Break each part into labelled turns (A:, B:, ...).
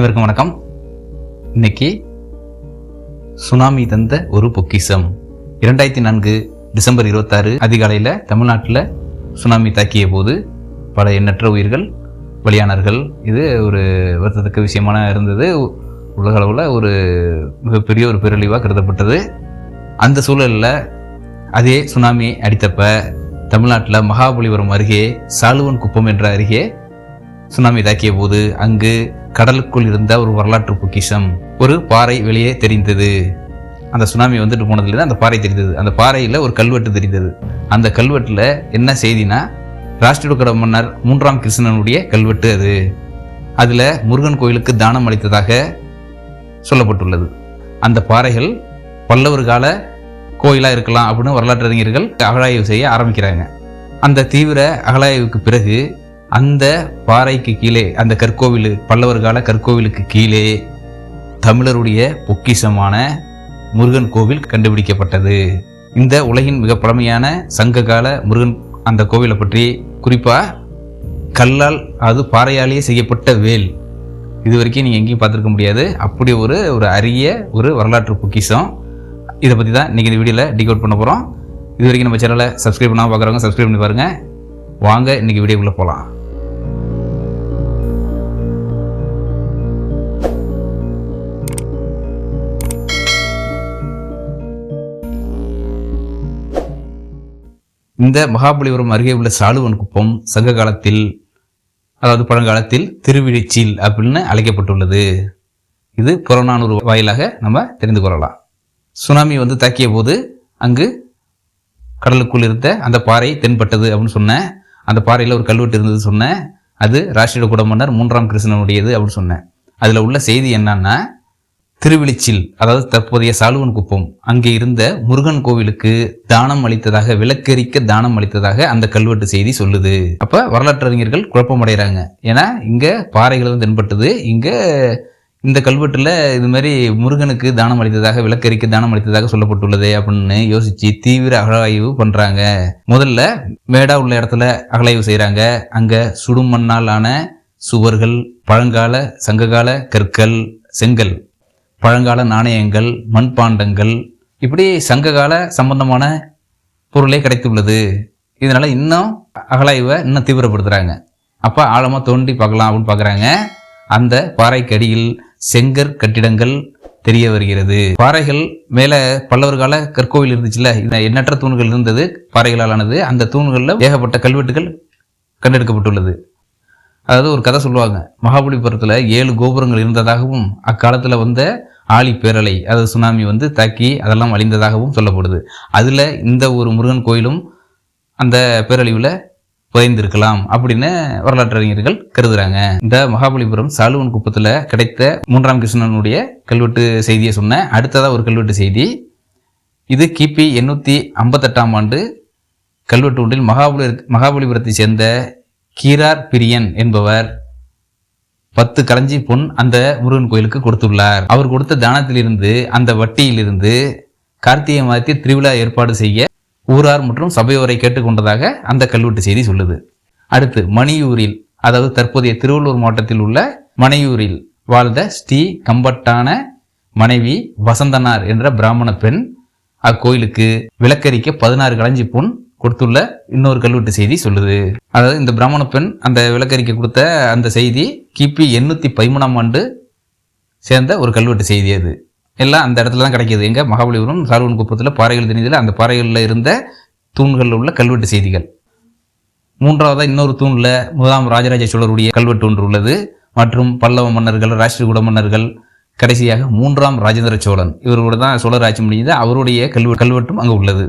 A: அனைவருக்கும் வணக்கம். இன்னைக்கு சுனாமி தந்த ஒரு பொக்கிஷம். இரண்டாயிரத்தி நான்கு டிசம்பர் இருபத்தாறு அதிகாலையில் தமிழ்நாட்டில் சுனாமி தாக்கிய போது பல எண்ணற்ற உயிர்கள் பலியானார்கள் இது ஒரு வருத்தத்தக்க விஷயமான இருந்தது. உலக அளவில் ஒரு மிகப்பெரிய ஒரு பேரழிவாக கருதப்பட்டது. அந்த சூழலில் அதே சுனாமி அடித்தப்ப தமிழ்நாட்டில் மகாபலிபுரம் அருகே சாலுவன் குப்பம் என்ற அருகே சுனாமி தாக்கிய போது அங்கு கடலுக்குள் இருந்த ஒரு வரலாற்று பொக்கிஷம். ஒரு பாறை வெளியே தெரிந்தது. அந்த சுனாமி வந்துட்டு போனதுலேருந்து அந்த பாறை தெரிந்தது. அந்த பாறையில் ஒரு கல்வெட்டு தெரிந்தது. அந்த கல்வெட்டில் என்ன செய்தினா ராஷ்டிரகூட மன்னர் மூன்றாம் கிருஷ்ணனுடைய கல்வெட்டு அது. அதில் முருகன் கோயிலுக்கு தானம் அளித்ததாக சொல்லப்பட்டுள்ளது. அந்த பாறைகள் பல்லவர் கால கோயிலாக இருக்கலாம் அப்படின்னு வரலாற்று அறிஞர்கள் அகழாய்வு செய்ய ஆரம்பிக்கிறாங்க. அந்த தீவிர அகழாய்வுக்கு பிறகு அந்த பாறைக்கு கீழே அந்த கற்கோவில் பல்லவர் கால கற்கோவிலுக்கு கீழே தமிழருடைய பொக்கிஷமான முருகன் கோவில் கண்டுபிடிக்கப்பட்டது. இந்த உலகின் மிக பழமையான சங்ககால முருகன் அந்த கோவிலை பற்றி குறிப்பாக கல்லால் அது பாறையாலேயே செய்யப்பட்ட வேல். இது வரைக்கும் நீங்கள் எங்கேயும் பார்த்துருக்க முடியாது. அப்படி ஒரு ஒரு அரிய ஒரு வரலாற்று பொக்கிஷம். இதை பற்றி தான் இன்றைக்கி இந்த வீடியோவில் டிகோட் பண்ண போகிறோம் இது வரைக்கும் நம்ம சேனலை சப்ஸ்கிரைப் பண்ணாமல் பார்க்குறவங்க சப்ஸ்கிரைப் பண்ணி பாருங்கள் வாங்க இன்றைக்கி வீடியோக்குள்ளே போகலாம் இந்த மகாபலிபுரம் அருகே உள்ள சாலுவன் குப்பம் சங்க காலத்தில் அதாவது பழங்காலத்தில் திருவிழிச்சீல் அப்படின்னு அழைக்கப்பட்டுள்ளது. இது புறநானூறு வாயிலாக நம்ம தெரிந்து கொள்ளலாம். சுனாமி வந்து தாக்கிய போது அங்கு கடலுக்குள் இருந்த அந்த பாறை தென்பட்டது அப்படின்னு சொன்னேன் அந்த பாறையில் ஒரு கல்வெட்டு இருந்தது சொன்னேன் அது ராஷ்டிர குடமன்னர் மூன்றாம் கிருஷ்ணனுடையது அப்படின்னு சொன்னேன் அதில் உள்ள செய்தி என்னன்னா திருவிழிச்சில் அதாவது தற்போதைய சாலுவன் குப்பம் அங்கே இருந்த முருகன் கோவிலுக்கு தானம் அளித்ததாக விளக்கரிக்க தானம் அளித்ததாக அந்த கல்வெட்டு செய்தி சொல்லுது. அப்ப வரலாற்றறிஞர்கள் குழப்பமடைகிறாங்க ஏன்னா இங்க பாறைகள் தென்பட்டது. இங்க இந்த கல்வெட்டுல இது மாதிரி முருகனுக்கு தானம் அளித்ததாக விளக்கரிக்க தானம் அளித்ததாக சொல்லப்பட்டுள்ளது அப்படின்னு யோசிச்சு தீவிர அகழாய்வு பண்றாங்க. முதல்ல மேடா உள்ள இடத்துல அகழாய்வு செய்கிறாங்க அங்க சுடும் மண்ணால் ஆன சுவர்கள் பழங்கால சங்ககால கற்கள் செங்கல் பழங்கால நாணயங்கள் மண்பாண்டங்கள் இப்படி சங்ககால சம்பந்தமான பொருளே கிடைத்துள்ளது. இதனால் இன்னும் அகலாய்வை இன்னும் தீவிரப்படுத்துறாங்க. அப்போ ஆழமாக தோண்டி பார்க்கலாம் அப்படின்னு பார்க்குறாங்க. அந்த பாறைக்கு அடியில் செங்கற் கட்டிடங்கள் தெரிய வருகிறது. பாறைகள் மேலே பல்லவர் கால கற்கோவில் இருந்துச்சுல்ல இந்த எண்ணற்ற தூண்கள் இருந்தது பாறைகளால் ஆனது அந்த தூண்களில் ஏகப்பட்ட கல்வெட்டுகள் கண்டெடுக்கப்பட்டுள்ளது. அதாவது ஒரு கதை சொல்லுவாங்க. மகாபலிபுரத்தில் ஏழு கோபுரங்கள் இருந்ததாகவும் அக்காலத்தில் வந்த ஆழி பேரலை அதாவது சுனாமி வந்து தாக்கி அதெல்லாம் அழிந்ததாகவும் சொல்லப்படுது. அதில் இந்த ஒரு முருகன் கோயிலும் அந்த பேரழிவில் புதைந்திருக்கலாம் அப்படின்னு வரலாற்று அறிஞர்கள் கருதுறாங்க. இந்த மகாபலிபுரம் சாலுவன் குப்பத்தில் கிடைத்த மூன்றாம் கிருஷ்ணனுடைய கல்வெட்டு செய்தியை சொன்ன அடுத்ததாக ஒரு கல்வெட்டு செய்தி இது கிபி எண்ணூற்றி ஐம்பத்தெட்டாம் ஆண்டு கல்வெட்டு ஒன்றில் மகாபலி மகாபலிபுரத்தை சேர்ந்த கீரார் பிரியன் என்பவர் பத்து களஞ்சி பொன் அந்த முருகன் கோயிலுக்கு கொடுத்துள்ளார். அவர் கொடுத்த தானத்திலிருந்து அந்த வட்டியிலிருந்து கார்த்திகை மாதத்தில் திருவிழா ஏற்பாடு செய்ய ஊரார் மற்றும் சபையோரை கேட்டுக்கொண்டதாக அந்த கல்வெட்டு செய்தி சொல்லுது. அடுத்து மணியூரில் அதாவது தற்போதைய திருவள்ளூர் மாவட்டத்தில் உள்ள மணியூரில் வாழ்ந்த ஸ்ரீ கம்பட்டான மனைவி வசந்தனார் என்ற பிராமண பெண் அக்கோயிலுக்கு விளக்கரிக்க பதினாறு களஞ்சி பொன் கொடுத்துள்ள இன்னொரு கல்வெட்டு செய்தி சொல்லுது. அதாவது இந்த பிராமண பெண் அந்த விளக்கறிக்கை கொடுத்த அந்த செய்தி கிபி எண்ணூற்றி பதிமூணாம் ஆண்டு சேர்ந்த ஒரு கல்வெட்டு செய்தி அது. எல்லாம் அந்த இடத்துல தான் கிடைக்கிது. எங்கே மகாபலிபுரம் சார்வன் குப்பத்தில் பாறைகள் தெரிஞ்சதில் அந்த பாறைகளில் இருந்த தூண்களில் உள்ள கல்வெட்டு செய்திகள். மூன்றாவதாக இன்னொரு தூணில் முதலாம் ராஜராஜ சோழருடைய கல்வெட்டு ஒன்று உள்ளது. மற்றும் பல்லவ மன்னர்கள் ராஷ்டிரகூட மன்னர்கள் கடைசியாக மூன்றாம் ராஜேந்திர சோழன். இவரோட தான் சோழர் ஆட்சி முடிஞ்சது. அவருடைய கல்வெ கல்வெட்டும் அங்கே உள்ளது.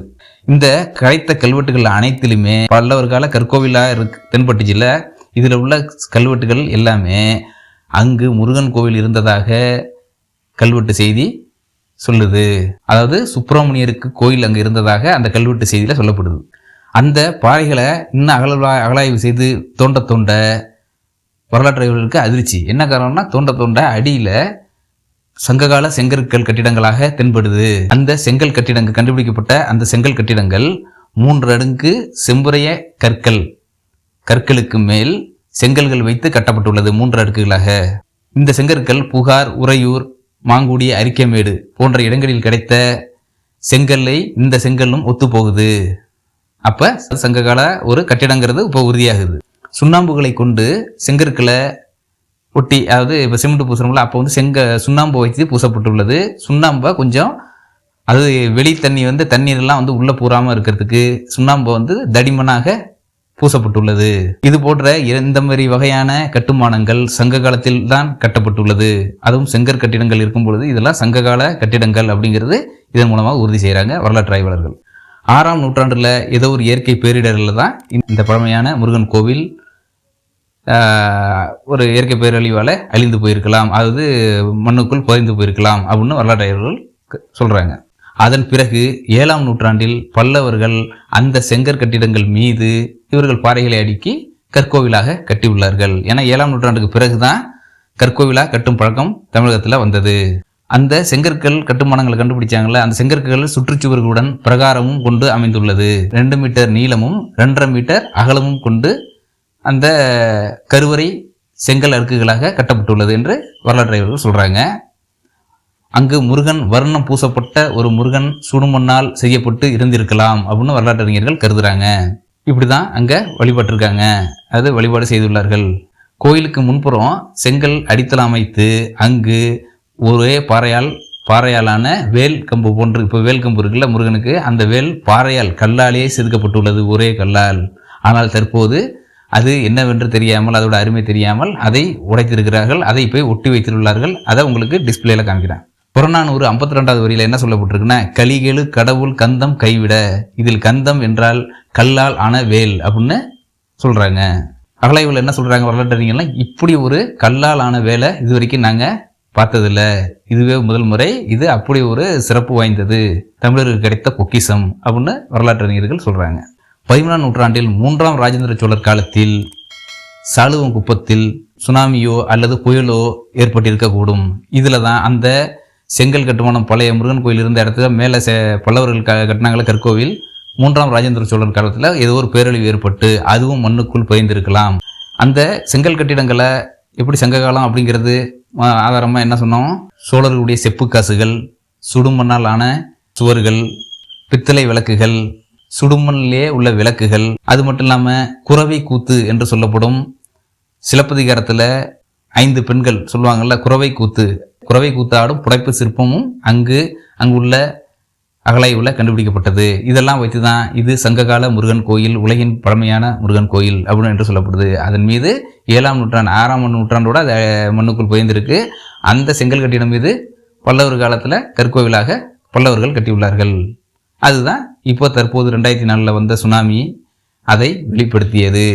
A: இந்த கிடைத்த கல்வெட்டுகள் அனைத்திலுமே பல்லவர் கால கற்கோவிலா இருக்கு தென்பட்டுச்சுல இதில் உள்ள கல்வெட்டுகள் எல்லாமே அங்கு முருகன் கோவில் இருந்ததாக கல்வெட்டு செய்தி சொல்லுது. அதாவது சுப்பிரமணியருக்கு கோயில் அங்கே இருந்ததாக அந்த கல்வெட்டு செய்தியில் சொல்லப்படுது. அந்த பாறைகளை இன்னும் அகல அகலாய்வு செய்து தோண்ட தோண்ட வரலாற்றாளர்களுக்கு அதிர்ச்சி. என்ன காரணம்னா தோண்ட தோண்ட அடியில் சங்ககால செங்கற்கள் கட்டிடங்களாக தென்படுது. அந்த செங்கல் கட்டிடங்கள் கண்டுபிடிக்கப்பட்ட அந்த செங்கல் கட்டிடங்கள் மூன்று அடுக்கு செம்புரைய கற்கள். கற்களுக்கு மேல் செங்கல்கள் வைத்து கட்டப்பட்டுள்ளது மூன்று அடுக்குகளாக. இந்த செங்கற்கள் புகார் உறையூர் மாங்குடி அரிக்கமேடு போன்ற இடங்களில் கிடைத்த செங்கல்லை இந்த செங்கல்லும் ஒத்து போகுது அப்ப சங்ககால ஒரு கட்டிடங்கிறது இப்போ உறுதியாகுது. சுண்ணாம்புகளை கொண்டு செங்கற்களை ஒட்டி அதாவது இப்போ சிமெண்ட் பூசுகிறோம்ல அப்போ வந்து செங்க சுண்ணாம்பு வைத்து பூசப்பட்டுள்ளது. சுண்ணாம்பை கொஞ்சம் அது வெளி தண்ணி வந்து தண்ணீரெல்லாம் வந்து உள்ளே பூராமல் இருக்கிறதுக்கு சுண்ணாம்பை வந்து தடிமனாக பூசப்பட்டுள்ளது. இது போன்ற இந்த மாதிரி வகையான கட்டுமானங்கள் சங்க காலத்தில் தான் கட்டப்பட்டுள்ளது. அதுவும் செங்கற் கட்டிடங்கள் இருக்கும் பொழுது இதெல்லாம் சங்ககால கட்டிடங்கள் அப்படிங்கிறது இதன் மூலமாக உறுதி செய்கிறாங்க வரலாற்று ஆய்வாளர்கள். ஆறாம் நூற்றாண்டில் ஏதோ ஒரு இயற்கை பேரிடரில் தான் இந்த பழமையான முருகன் கோவில் ஒரு இயற்கை பேரழிவால் அழிந்து போயிருக்கலாம். அதாவது மண்ணுக்குள் பதிந்து போயிருக்கலாம் அப்படின்னு வரலாற்று சொல்கிறாங்க க- அதன் பிறகு ஏழாம் நூற்றாண்டில் பல்லவர்கள் அந்த செங்கற் கட்டிடங்கள் மீது இவர்கள் பாறைகளை அடுக்கி கற்கோவிலாக கட்டியுள்ளார்கள். ஏன்னா ஏழாம் நூற்றாண்டுக்கு பிறகுதான் கற்கோவிலாக கட்டும் பழக்கம் தமிழகத்தில் வந்தது. அந்த செங்கற்கள் கட்டுமானங்களை கண்டுபிடிச்சாங்களே அந்த செங்கற்கள் சுற்றுச்சுவர்களுடன் பிரகாரமும் கொண்டு அமைந்துள்ளது. ரெண்டு மீட்டர் நீளமும் ரெண்டரை மீட்டர் அகலமும் கொண்டு அந்த கருவறை செங்கல் அடுக்குகளாக கட்டப்பட்டுள்ளது என்று வரலாற்று சொல்கிறாங்க அங்கு முருகன் வர்ணம் பூசப்பட்ட ஒரு முருகன் சுடுமண்ணால் செய்யப்பட்டு இருந்திருக்கலாம் அப்படின்னு வரலாற்றறிஞர்கள் கருதுகிறாங்க இப்படி தான் அங்கே வழிபட்டிருக்காங்க. அது வழிபாடு செய்துள்ளார்கள். கோயிலுக்கு முன்புறம் செங்கல் அடித்தளம் அமைத்து அங்கு ஒரே பாறையால் பாறையாலான வேல் கம்பு போன்று இப்போ வேல் கம்பு இருக்குல்ல முருகனுக்கு அந்த வேல் பாறையால் கல்லாலேயே செதுக்கப்பட்டுள்ளது ஒரே கல்லால். ஆனால் தற்போது அது என்னவென்று தெரியாமல் அதோட அருமை தெரியாமல் அதை உடைத்திருக்கிறார்கள் அதை போய் ஒட்டி வைத்துள்ளார்கள் அதை உங்களுக்கு டிஸ்பிளேல காமிக்கிறேன் புறநானூறு ஐம்பத்தி ரெண்டாவது வரியில என்ன சொல்லப்பட்டிருக்குன்னா கலிகேளு கடவுள் கந்தம் கைவிட. இதில் கந்தம் என்றால் கல்லால் ஆன வேல் அப்படின்னு சொல்றாங்க. அகலாய்வில் என்ன சொல்றாங்க வரலாற்றறிஞர்லாம் இப்படி ஒரு கல்லால் ஆன வேலை இது வரைக்கும் நாங்க பார்த்ததில்ல. இதுவே முதல் முறை. இது அப்படி ஒரு சிறப்பு வாய்ந்தது. தமிழருக்கு கிடைத்த பொக்கிசம் அப்படின்னு வரலாற்றறிஞர்கள் சொல்றாங்க. பதிமூணாம் நூற்றாண்டில் மூன்றாம் ராஜேந்திர சோழர் காலத்தில் சாலுவம் குப்பத்தில் சுனாமியோ அல்லது புயலோ ஏற்பட்டிருக்கக்கூடும். இதில் தான் அந்த செங்கல் கட்டுமானம் பழைய முருகன் கோயில் இருந்த இடத்துல மேலே செ பல்லவர்கள் க கட்டினாங்கள கற்கோவில் மூன்றாம் ராஜேந்திர சோழர் காலத்தில் ஏதோ ஒரு பேரழிவு ஏற்பட்டு அதுவும் மண்ணுக்குள் புதைந்திருக்கலாம் அந்த செங்கல் கட்டிடங்களை எப்படி சங்ககாலம் அப்படிங்கிறது ஆதாரமாக என்ன சொன்னோம்? சோழர்களுடைய செப்பு காசுகள் சுடுமண்ணால் ஆன சுவர்கள் பித்தளை விளக்குகள் சுடுமண்ணிலே உள்ள விளக்குகள் அது மட்டும் இல்லாமல் குறவை கூத்து என்று சொல்லப்படும் சிலப்பதிகாரத்தில் ஐந்து பெண்கள் சொல்லுவாங்கல்ல குறவை கூத்து. குறவை கூத்தாடும் புடைப்பு சிற்பமும் அங்கு அங்குள்ள அகலாய்வில் கண்டுபிடிக்கப்பட்டது. இதெல்லாம் வைத்து தான் இது சங்ககால முருகன் கோயில் உலகின் பழமையான முருகன் கோயில் அப்படின்னு என்று சொல்லப்படுது. அதன் மீது ஏழாம் நூற்றாண்டு ஆறாம் நூற்றாண்டோட அது மண்ணுக்குள் புயந்திருக்கு அந்த செங்கல் கட்டிடம் மீது பல்லவர் காலத்தில் கற்கோவிலாக பல்லவர்கள் கட்டியுள்ளார்கள். அதுதான் இப்போ தற்போது ரெண்டாயிரத்தி நாலில் வந்த சுனாமி அதை வெளிப்படுத்தியது.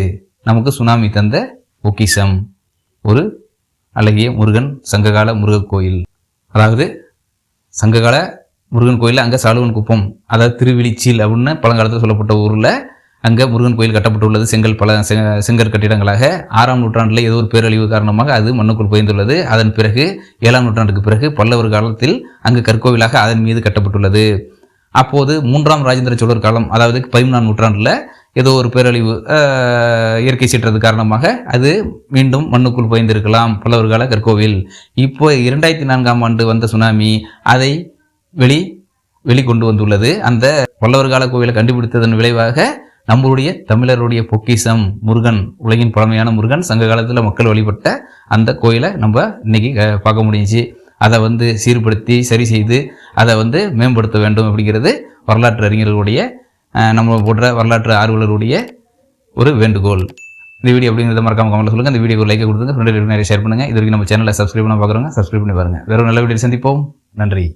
A: நமக்கு சுனாமி தந்த பொக்கிஷம் ஒரு அழகிய முருகன் சங்ககால முருகன் கோயில். அதாவது சங்ககால முருகன் கோயில் அங்கே சாலுவன் குப்பம் அதாவது திருவிழிச்சீல் அப்படின்னு பழங்காலத்தில் சொல்லப்பட்ட ஊரில் அங்கே முருகன் கோயில் கட்டப்பட்டுள்ளது. செங்கல் பல செங்கற் கட்டிடங்களாக. ஆறாம் நூற்றாண்டில் ஏதோ ஒரு பேரழிவு காரணமாக அது மண்ணுக்குள் புதைந்துள்ளது. அதன் பிறகு ஏழாம் நூற்றாண்டுக்கு பிறகு பல்லவர் காலத்தில் அங்கு கற்கோவிலாக அதன் மீது கட்டப்பட்டுள்ளது. அப்போது மூன்றாம் ராஜேந்திர சோழர் காலம் அதாவது பதிமூணாம் நூற்றாண்டில் ஏதோ ஒரு பேரழிவு இயற்கை சீற்றது காரணமாக அது மீண்டும் மண்ணுக்குள் புதைந்திருக்கலாம் பல்லவர் கால கற்கோவில். இப்போ இரண்டாயிரத்தி நான்காம் ஆண்டு வந்த சுனாமி அதை வெளி வெளிக்கொண்டு வந்துள்ளது. அந்த பல்லவர் கால கோவிலை கண்டுபிடித்ததன் விளைவாக நம்மளுடைய தமிழருடைய பொக்கிஷம் முருகன் உலகின் பழமையான முருகன் சங்க காலத்தில் மக்கள் வழிபட்ட அந்த கோயிலை நம்ம இன்னைக்கு பார்க்க முடிஞ்சுச்சு. அதை வந்து சீர்படுத்தி சரி செய்து அதை வந்து மேம்படுத்த வேண்டும் அப்படிங்கிறது வரலாற்று அறிஞர்களுடைய நம்ம போன்ற வரலாற்று ஆர்வலருடைய ஒரு வேண்டுகோள். இந்த வீடியோ அப்படிங்கிறத மறக்காம கமெண்ட்ல சொல்லுங்கள் இந்த வீடியோ லைக் கொடுத்துங்க ஃப்ரெண்டு நிறைய ஷேர் பண்ணுங்கள் இது வரைக்கும் நம்ம சேனலை சப்ஸ்கிரைப் பண்ண பார்க்குறோங்க சப்ஸ்கிரைப் பண்ணி பாருங்கள் வேறு நல்ல வீடியோ சந்திப்போம். நன்றி.